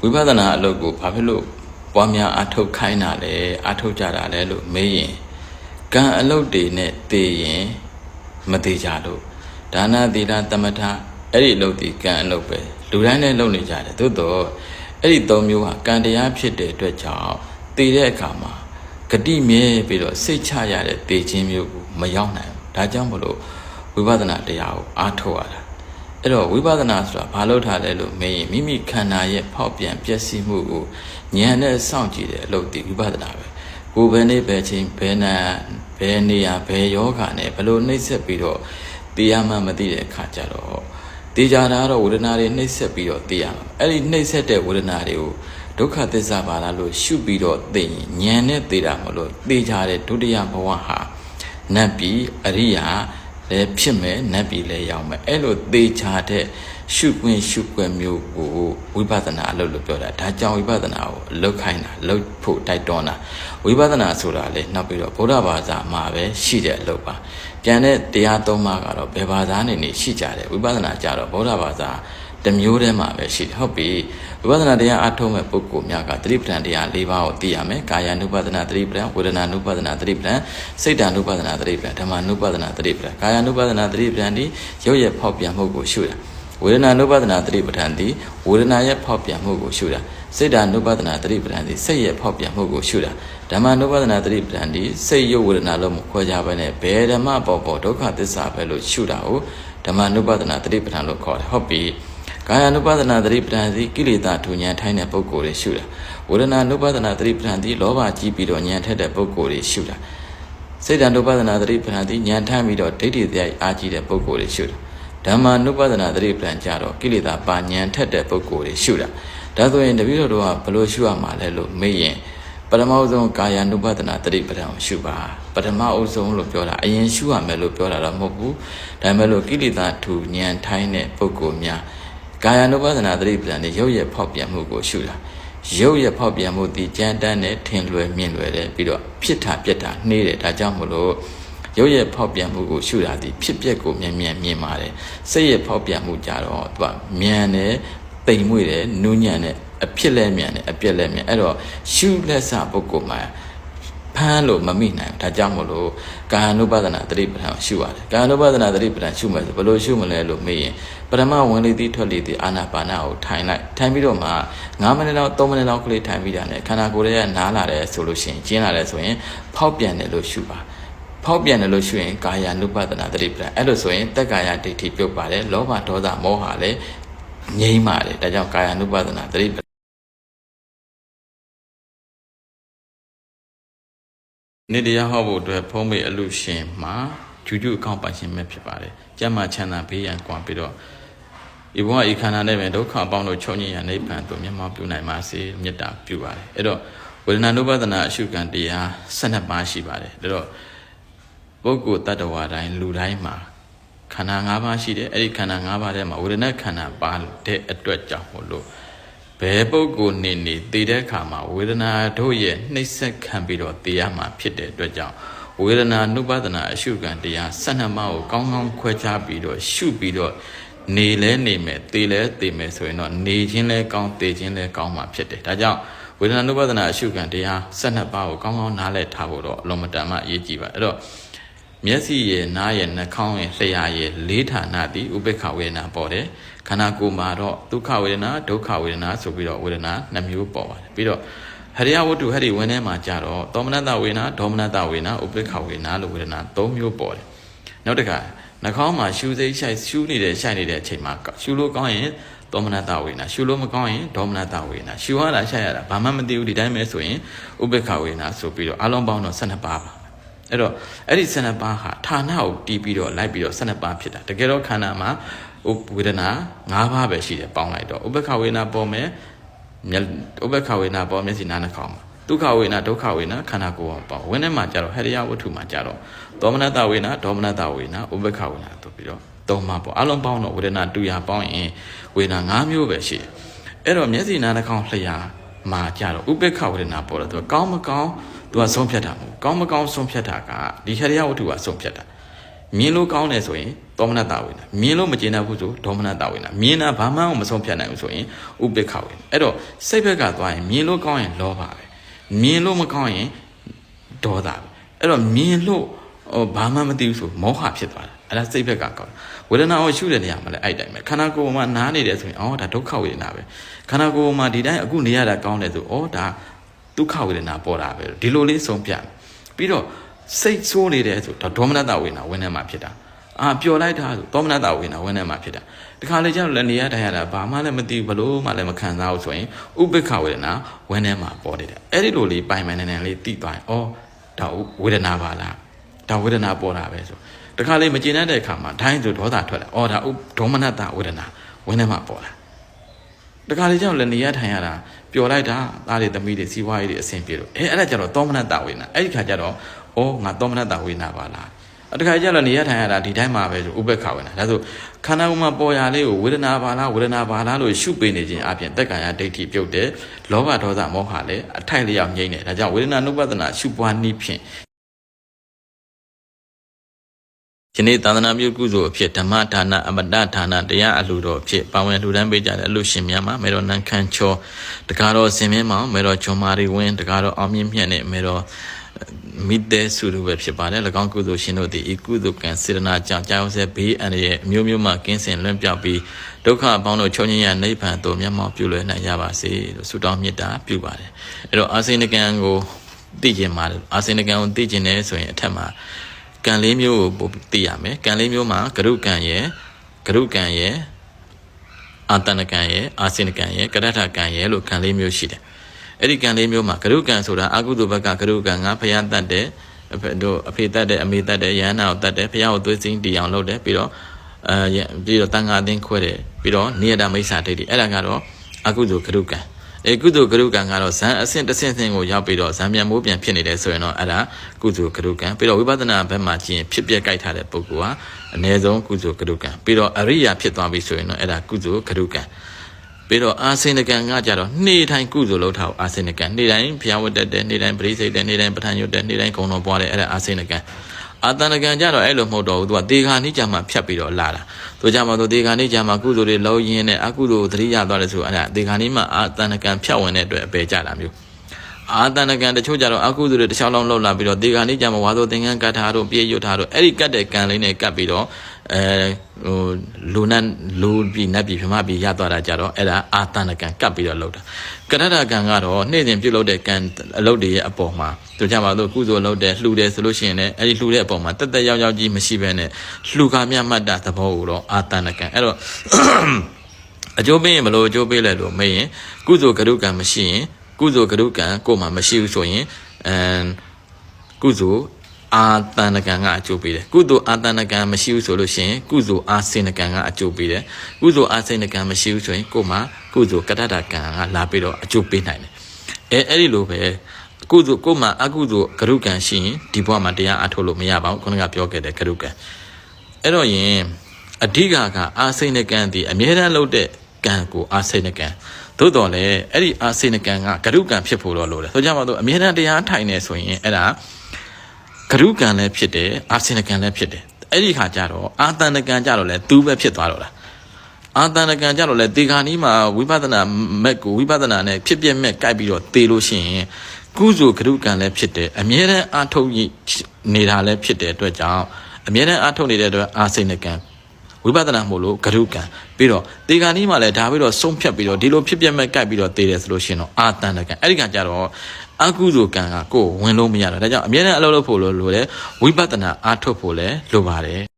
ဝိပဿနာအလုပ်ကိုဘာဖြစ်လို့ပွားများအထုတ်ခိုင်းတာလဲအထုတ်ကြတာလဲလို့မေးရင်ကံအလုပ်တွေနဲ့တည်ရင်မတည်ကြလို့ဒါနသီလသမထအဲ့ဒီအလုပ်ဒီကံအလုပ်ပဲလူတိုင်းလည်းလုပ်နေကြတယ်သို့တော့အဲ့ဒီသုံးမျိုးဟာကံတရားဖြစ်တဲ့အတွက်ကြောင့်တည်တဲ့အခါမှာဂတိမြဲပြီးတော့စိတ်ချရတဲ့တည်ခြင်းမျိုးကိုမရောက်နိုင်ဘူးဒါကြောင့်မလို့ဝိပဿနာတရားကိုအားထုတ်ရတာ အဲ့တော့ဝိပဿနာဆိုတာဘာလို့ထားလဲလို့မေးရင်မိမိခန္ဓာရဲ့ဖောက်ပြန်ပျက်စီးမှုကိုဉာဏ်နဲ့စောင့်ကြည့်တဲ့အလုပ်ဒီဝိပဿနာပဲကိုယ်ပဲနေပဲချင်းဘယ်နာဘယ်နေရာဘယ်ယောဂနဲ့ဘယ်လိုနှိမ့်ဆက်ပြီးတော့တရားမှမသိတဲ့အခါကျတော့တေချာတာကတော့ဝေဒနာတွေနှိမ့်ဆက်ပြီးတော့သိရမှာအဲ့ဒီနှိမ့်ဆက်တဲ့ဝေဒနာတွေကိုဒုက္ခသစ္စာပါလားလို့ရှုပြီးတော့သိရင်ဉာဏ်နဲ့သိတာမလို့သိကြတဲ့ဒုတိယဘဝဟာနတ်ပြည်အရိယာ လည်းဖြစ်မယ်နတ်ပြည်လည်းရောက်မယ်အဲ့လိုသေချာတဲ့ရှုခွင့်ရှုခွင့်မျိုးကိုဝိပဿနာအလုပ်လို့ပြောတာဒါကြောင့်ဝိပဿနာကိုအလုပ်ခိုင်းတာလုပ်ဖို့တိုက်တွန်းတာဝိပဿနာဆိုတာလေနောက်ပြီးတော့ဗုဒ္ဓဘာသာမှာပဲရှိတဲ့အလုပ်ပါကျန်တဲ့တရားသုံးပါးကတော့ဘယ်ဘာသာနဲ့နေရှိကြတယ်ဝိပဿနာကြတော့ဗုဒ္ဓဘာသာ တစ်မျိုးတည်းမှာပဲရှိတယ်ဟုတ်ပြီဝိပဿနာတရားအထုံးမဲ့ပုဂ္ဂိုလ်များကသတိပဋ္ဌာန်တရား၄ပါးကိုသိရမယ်ကာယ ानु ပဒနာသတိပဋ္ဌာန်ဝေဒနာ ानु ပဒနာသတိပဋ္ဌာန်စိတ် ानु ပဒနာသတိပဋ္ဌာန်ဓမ္မ ानु ပဒနာသတိပဋ္ဌာန်ကာယ ानु ပဒနာသတိပဋ္ဌာန်ဒီရုပ်ရဲ့ဖောက်ပြန်မှုကိုရှုတာဝေဒနာ ानु ပဒနာသတိပဋ္ဌာန်ဒီဝေဒနာရဲ့ဖောက်ပြန်မှုကိုရှုတာစိတ် ानु ပဒနာသတိပဋ္ဌာန်ဒီစိတ်ရဲ့ဖောက်ပြန်မှုကိုရှုတာဓမ္မ ानु ပဒနာသတိပဋ္ဌာန်ဒီစိတ်ရုပ်ဝေဒနာလို့မခွဲခြားဘဲနဲ့ဘယ်ဓမ္မပေါ်ပေါ်ဒုက္ခသစ္စာပဲလို့ရှုတာကိုဓမ္မ ानु ပဒနာသတိပဋ္ဌာန်လို့ခေါ်တယ်ဟုတ်ပြီ ကာယ ानु ပဒနာသတိပဋ္ဌာန်စီကိလေသာထူဉဏ်ထိုင်းတဲ့ပုဂ္ဂိုလ်တွေရှုတာဝေဒနာ ानु ပဒနာသတိပဋ္ဌာန်စီလောဘကြီးပြီးတော့ဉာဏ်ထက်တဲ့ပုဂ္ဂိုလ်တွေရှုတာစိတ် ानु ပဒနာသတိပဋ္ဌာန်စီဉာဏ်ထမ်းပြီးတော့ဒိဋ္ဌိတရားအားကြီးတဲ့ပုဂ္ဂိုလ်တွေရှုတာဓမ္မ ानु ပဒနာသတိပဋ္ဌာန်ကြတော့ကိလေသာပါဉာဏ်ထက်တဲ့ပုဂ္ဂိုလ်တွေရှုတာဒါဆိုရင်တပည့်တော်တို့ကဘယ်လိုရှုရမှာလဲလို့မေးရင်ပထမအဆုံးကာယ ानु ပဒနာသတိပဋ္ဌာန်ကိုရှုပါပထမအဆုံးလို့ပြောတာအရင်ရှုရမယ်လို့ပြောတာတော့မဟုတ်ဘူးဒါပေမဲ့လို့ကိလေသာထူဉာဏ်ထိုင်းတဲ့ပုဂ္ဂိုလ်များ ကာယ ानु ပဒနာသတိပ္ပံနဲ့ရုပ်ရဲ့ဖောက်ပြန်မှုကိုရှုတာရုပ်ရဲ့ဖောက်ပြန်မှုဒီကြမ်းတမ်းနဲ့ထင်လွယ်မြင်လွယ်တယ်ပြီးတော့ဖြစ်တာပြက်တာနှေးတယ်ဒါကြောင့်မလို့ရုပ်ရဲ့ဖောက်ပြန်မှုကိုရှုတာဒီဖြစ်ပျက်ကိုမြန်မြန်မြင်ပါတယ်စိတ်ရဲ့ဖောက်ပြန်မှုကြတော့သူကမြန်တယ်တိမ်မွေ့တယ်နူးညံ့တယ်အဖြစ်လဲမြန်တယ်အပြက်လဲမြန်အဲ့တော့ရှုလက်စပုဂ္ဂိုလ်မှာ ဖမ်းလို့မမိနိုင်ဘူးဒါကြောင့်မလို့ကာယ ानु ပဒနာသတိပဋ္ဌာန်ကိုရှုရတယ်ကာယ ानु ပဒနာသတိပဋ္ဌာန်ရှုမယ်ဆိုဘယ်လိုရှုမလဲလို့မေးရင်ပထမဝင်လေသည်ထွက်လေသည်အာနာပါနာကိုထိုင်လိုက်ထိုင်ပြီးတော့မှ9မိနစ်လောက်3မိနစ်လောက်ကလေးထိုင်ပြီးတာနဲ့ခန္ဓာကိုယ်ရဲ့နားလာတယ်ဆိုလို့ရှိရင်ကျင်းလာတယ်ဆိုရင်ဖောက်ပြန်တယ်လို့ရှုပါဖောက်ပြန်တယ်လို့ရှုရင်ကာယ ानु ပဒနာသတိပဋ္ဌာန်အဲ့လိုဆိုရင်တက်ကာယဒိဋ္ဌိပြုတ်ပါတယ်လောဘဒေါသမောဟလည်းငြိမ်းပါတယ်ဒါကြောင့်ကာယ ानु ပဒနာသတိ န်နေ့တရားဟောဖို့အတွက်ဖုံးမေအလူရှင်မှာဂျူးဂျူးအကောင့်ပိုင်ရှင်ပဲဖြစ်ပါတယ်။ကျမ်းမာချမ်းသာဘေးရန်ကွာပြီးတော့ဒီဘဝဤခန္ဓာနဲ့ပဲဒုက္ခအပေါင်းတို့ချုပ်ငြိမ်းရနိဗ္ဗာန်သို့မျက်မှောက်ပြုနိုင်ပါစေမေတ္တာပြုပါတယ်။အဲ့တော့ဝေဒနာနုပဒနာအရှုခံတရား12ပါးရှိပါတယ်။ဒါတော့ပုဂ္ဂိုလ်တ attva တိုင်းလူတိုင်းမှာခန္ဓာ၅ပါးရှိတယ်။အဲ့ဒီခန္ဓာ၅ပါးထဲမှာဝေဒနာခန္ဓာပါတဲ့အတွက်ကြောင့်မို့လို့ ဘယ်ပုဂ္ဂိုလ်နေနေတည်တဲ့အခါမှာဝေဒနာတို့ရဲ့နှိမ့်ဆက်ခံပြီးတော့တည်ရမှာဖြစ်တဲ့အတွက်ကြောင့်ဝေဒနာနုပဒနာအရှုခံတရား12ပါးကိုကောင်းကောင်းခွဲခြားပြီးတော့ရှုပြီးတော့နေလဲနေမယ်တည်လဲတည်မယ်ဆိုရင်တော့နေခြင်းလဲကောင်းတည်ခြင်းလဲကောင်းမှာဖြစ်တယ်ဒါကြောင့်ဝေဒနာနုပဒနာအရှုခံတရား12ပါးကိုကောင်းကောင်းနားလည်ထားဖို့တော့အလုံးမတန်မှအရေးကြီးပါအဲ့တော့မျက်စိရဲ့နားရဲ့နှာခေါင်းရဲ့လျှာရဲ့လေးဌာနသည်ဥပေက္ခဝေဒနာပေါ်တယ် ခန္ဓာကိုယ်မှာတော့ဒုက္ခဝေဒနာဒုက္ခဝေဒနာဆိုပြီးတော့ဝေဒနာနှမျိုးပေါ်ပါတယ်ပြီးတော့ဟရိယဝတ္ထုဟရိဝင်းထဲမှာကြတော့သောမနတဝေဒနာဒေါမနတဝေဒနာဥပေက္ခဝေဒနာလို့ဝေဒနာ၃မျိုးပေါ်တယ်နောက်တစ်ခါနှာခေါင်းမှာရှူစိတ်ရှိုက်ရှူနေတဲ့ရှိုက်နေတဲ့အချိန်မှာရှူလို့ကောင်းရင်သောမနတဝေဒနာရှူလို့မကောင်းရင်ဒေါမနတဝေဒနာရှူရတာရှိုက်ရတာဘာမှမသိဘူးဒီတိုင်းပဲဆိုရင်ဥပေက္ခဝေဒနာဆိုပြီးတော့အလုံးပေါင်းတော့12ပါးပါအဲ့တော့အဲ့ဒီ12ပါးဟာဌာနကိုတီးပြီးတော့လိုက်ပြီးတော့12ပါးဖြစ်တာတကယ်တော့ခန္ဓာမှာဝေဒနာ၅ပါးပဲရှိတယ်ပေါင်းလိုက်တော့ဥပ္ပခဝေဒနာပေါ်မယ်ဥပ္ပခဝေဒနာပေါ်မျက်စိနားနှာခေါင်းမှာဒုက္ခဝေဒနာဒုက္ခဝေဒနာခန္ဓာကိုယ်ပေါ့ဝင်းထဲမှာကြတော့ဟရိယဝတ္ထုမှာကြတော့ဒေါမနတဝေဒနာဒေါမနတဝေဒနာဥပ္ပခဝေဒနာတို့ပြီးတော့သုံးပါပေါ့အလုံးပေါင်းတော့ဝေဒနာတူရပေါင်းရင်ဝေဒနာ၅မျိုးပဲရှိတယ်အဲ့တော့မျက်စိနားနှာခေါင်းလျှာမှာကြတော့ဥပ္ပခဝေဒနာပေါ်တော့သူကောင်းမကောင်းသူကဆုံးဖြတ်တာမဟုတ်ကောင်းမကောင်းဆုံးဖြတ်တာကဒီဟရိယဝတ္ထုကဆုံးဖြတ်တာ မြင်လို့ကောင်းတယ်ဆိုရင်ဒေါမနတဝေဒနာမြင်လို့မကျေနပ်ဘူးဆိုဒေါမနတဝေဒနာမြင်တာဘာမှမဆုံးဖြတ်နိုင်ဘူးဆိုရင်ဥပိ္ပခဝေဒနာအဲ့တော့စိတ်ဘက်ကသွားရင်မြင်လို့ကောင်းရင်လောဘပဲမြင်လို့မကောင်းရင်ဒေါသပဲအဲ့တော့မြင်လို့ဟိုဘာမှမသိဘူးဆိုမောဟဖြစ်သွားတာအဲ့ဒါစိတ်ဘက်ကကောင်းဝေဒနာကိုရှုတဲ့နေရာမှာလည်းအဲ့တိုင်းပဲခန္ဓာကိုယ်မှာနားနေတယ်ဆိုရင်အော်ဒါဒုက္ခဝေဒနာပဲခန္ဓာကိုယ်မှာဒီတိုင်းအခုနေရတာကောင်းတယ်ဆိုအော်ဒါဒုက္ခဝေဒနာပေါ်တာပဲဒီလိုလေးဆုံးပြတယ်ပြီးတော့ စိတ်ဆိုးနေတယ်ဆိုတော့ဒေါမနတဝေဒနာဝင်နေမှာဖြစ်တာအာပျော်လိုက်တာဆိုဒေါမနတဝေဒနာဝင်နေမှာဖြစ်တာဒီခါလေကျတော့လည်းနေရတိုင်းရတာဘာမှလည်းမသိဘူးဘလို့မှလည်းမခံစားဘူးဆိုရင်ဥပိ္ပခဝေဒနာဝင်နေမှာပေါ်နေတယ်အဲ့ဒီလိုလေးပိုင်ပိုင်နေနေလေးတိသွားရင်အော်ဒါဝေဒနာပါလားဒါဝေဒနာပေါ်တာပဲဆိုတခါလေးမကျေနပ်တဲ့အခါမှာဒိုင်းဆိုဒေါသထွက်လာအော်ဒါဥဒေါမနတဝေဒနာဝင်နေမှာပေါ်လာတခါလေးကျတော့လည်းနေရထိုင်ရတာပျော်လိုက်တာသားတွေသမီးတွေစီးပွားရေးတွေအဆင်ပြေလို့အဲအဲ့ဒါကျတော့သောမနတဝေဒနာအဲ့ဒီခါကျတော့ အော်ငါသောမနတဝေဒနာပါလားအတခါကျတော့နေရထိုင်ရတာဒီတိုင်းမှာပဲဆိုဥပ္ပခဝေဒနာဒါဆိုခန္ဓာကိုယ်မှာပေါ်ရလေးကိုဝေဒနာပါလားဝေဒနာပါလားလို့ရှုပေးနေခြင်းအပြင်တက္ကရာဒိဋ္ဌိပြုတ်တယ်လောဘဒေါသမောဟလည်းအထိုက်လျောက်ငြိမ့်တယ်ဒါကြောင့်ဝေဒနာနုပဒနာရှုပွားနည်းဖြင့်ယနေ့သာသနာပြုကုသိုလ်အဖြစ်ဓမ္မဒါနအမတဒါနတရားအလှတော်အဖြစ်ပါဝင်လှူဒန်းပေးကြတဲ့အလှရှင်များမှာမေတော်နန်းခမ်းချောတကားတော်စင်မင်းမောင်မေတော်ဂျွန်မာရီဝင်းတကားတော်အောင်မြင့်မြတ်နဲ့မေတော် မိတဲ့စုလိုပဲဖြစ်ပါတယ်၎င်းကုသိုလ်ရှင်တို့သည်ဤကုသိုလ်ကံစေတနာကြောင့်ကြောက်ဆဲဘေးအန္တရာယ်အမျိုးမျိုးမှကင်းစင်လွတ်ပြောက်ပြီးဒုက္ခအပေါင်းတို့ချုပ်ငြိမ်းရနိဗ္ဗာန်သို့မျက်မှောက်ပြုလွယ်နိုင်ကြပါစေလို့ဆုတောင်းမေတ္တာပြုပါတယ်အဲ့တော့အာစိနကံကိုသိကျင်ပါတယ်အာစိနကံကိုသိကျင်တယ်ဆိုရင်အထက်မှာကံလေးမျိုးကိုပို့သိရမယ်ကံလေးမျိုးမှာဂရုကံရယ်ဂရုကံရယ်အာတဏကံရယ်အာစိနကံရယ်ကရထကံရယ်လို့ကံလေးမျိုးရှိတယ် အဲ့ဒီကံလေးမျိုးမှာဂရုကံဆိုတာအကုသိုလ်ဘက်ကဂရုကံကဖျားတတ်တဲ့အဖေတို့အဖေတတ်တဲ့အမေတတ်တဲ့ယန္နာကိုတတ်တဲ့ဖျားကိုသွေးစင်းတီအောင်လုပ်တယ်ပြီးတော့အဲပြီးတော့တန်ခါအသင်းခွဲတယ်ပြီးတော့နိယတမိစ္ဆာဒိဋ္ဌိအဲ့ဒါကတော့အကုသိုလ်ဂရုကံအဲကုသိုလ်ဂရုကံကတော့ဇန်အဆင့်တစ်ဆင့်ဆင့်ကိုရောက်ပြီးတော့ဇန်ပြန်မိုးပြန်ဖြစ်နေတယ်ဆိုရင်တော့အဲ့ဒါကုသိုလ်ဂရုကံပြီးတော့ဝိပဿနာဘက်မှာကျင်ဖြစ်ပျက်ကြိုက်ထားတဲ့ပုဂ္ဂိုလ်ဟာအ ਨੇ ဆုံးကုသိုလ်ဂရုကံပြီးတော့အရိယာဖြစ်သွားပြီဆိုရင်တော့အဲ့ဒါကုသိုလ်ဂရုကံ ပြီးတော့အာစိနကံကကြတော့နေ့တိုင်းကုသိုလ်လုပ်ထားအာစိနကံနေ့တိုင်းဘုရားဝတ်တက်တယ်နေ့တိုင်းပရိစိတ်တယ်နေ့တိုင်းပဋ္ဌာန်းရွတ်တယ်နေ့တိုင်းဂုဏ်တော်ပွားတယ်အဲ့ဒါအာစိနကံအာတဏကံကြတော့အဲ့လိုမဟုတ်တော့ဘူးသူကဒေဂာနိကြမှာဖြတ်ပြီးတော့လာတာသူကြမှာသူဒေဂာနိကြမှာကုသိုလ်တွေလုံးရင်းနဲ့အကုသိုလ်သတိရသွားတယ်ဆိုအဲ့ဒါဒေဂာနိမှာအာတဏကံဖြတ်ဝင်တဲ့အတွက်အပေကြတာမျိုးအာတဏကံတချို့ကြတော့အကုသိုလ်တွေတစ်ချောင်းလုံးလောက်လာပြီးတော့ဒေဂာနိကြမှာဝါသောသင်္ကန်းကတ်ထားတို့ပြည့်ရွတ်ထားတို့အဲ့ဒီကတ်တဲ့ကံလေးနဲ့ကတ်ပြီးတော့ အဲဟိုလူနတ်လူပြီးနတ်ပြီးပြမပြီးရသွားတာကြတော့အဲ့ဒါအာတဏကံကတ်ပြီးတော့လောက်တာကရတကံကတော့နေ့စဉ်ပြုတ်လုပ်တဲ့ကံအလုပ်တွေရဲ့အပေါ်မှာသူကြမှာတို့ကုသိုလ်လုပ်တယ်လှူတယ်ဆိုလို့ရှိရင်လည်းအဲ့ဒီလှူတဲ့အပေါ်မှာတက်တက်ရောက်ရောက်ကြီးမရှိဘဲနဲ့လှူကားမြတ်မှတ်တာသဘောကိုတော့အာတဏကံအဲ့တော့အကျိုးပေးရင်ဘယ်လိုအကျိုးပေးလဲလို့မေးရင်ကုသိုလ်ကရုကံမရှိရင်ကုသိုလ်ကရုကံကိုယ်မှာမရှိဘူးဆိုရင်အဲကုသိုလ် အာတဏကံကအကျိုးပေးတယ်ကုသိုလ်အာတဏကံမရှိဘူးဆိုလို့ရှိရင်ကုသိုလ်အာစေနကံကအကျိုးပေးတယ်ကုသိုလ်အာစေနကံမရှိဘူးဆိုရင်ကိုယ်မှာကုသိုလ်ကတ္တတကံကလာပြီးတော့အကျိုးပေးနိုင်တယ်အဲအဲ့ဒီလိုပဲကုသိုလ်ကိုယ်မှာအကုသိုလ်ကရုကံရှိရင်ဒီဘဝမှာတရားအထုတ်လို့မရပါဘူးခုနကပြောခဲ့တဲ့ကရုကံအဲ့တော့ယင်အဓိကကအာစေနကံဒီအမြဲတမ်းလုပ်တဲ့ကံကိုအာစေနကံသို့တော်လည်းအဲ့ဒီအာစေနကံကကရုကံဖြစ်ဖို့တော့လိုတယ်ဆိုကြပါတော့အမြဲတမ်းတရားထိုင်နေဆိုရင်အဲ့ဒါ ကရုကံလည်းဖြစ်တယ်အာစေနကံလည်းဖြစ်တယ်အဲ့ဒီခါကျတော့အာတဏကံကျတော့လည်းသူပဲဖြစ်သွားတော့လားအာတဏကံကြတော့လေတေခါနီးမှာဝိပဿနာမက်ကိုဝိပဿနာနဲ့ဖြစ်ပြက်မဲ့ကြိုက်ပြီးတော့တေလို့ရှိရင်ကုစုကရုကံလည်းဖြစ်တယ်အမြဲတမ်းအာထုတ်နေတာလည်းဖြစ်တဲ့အတွက်ကြောင့်အမြဲတမ်းအာထုတ်နေတဲ့အတွက်အာစိဏကံ ဝိပဿနာမို့လို့ဂရုကံပြီးတော့တေခါနီးမှာလည်းဒါပြီးတော့ဆုံးဖြတ်ပြီးတော့ဒီလိုဖြစ်ပြက်မဲ့ကြိုက်ပြီးတော့တေတယ်ဆိုလို့ရှိရင်တော့အာတဏကံအဲ့ဒီကံကြတော့အကုသိုလ်ကံကကိုယ်ဝင်လို့မရတော့ဒါကြောင့်အမြဲတမ်းအလုပ်လုပ်ဖို့လိုလိုလေဝိပဿနာအာထုတ်ဖို့လည်းလိုပါတယ်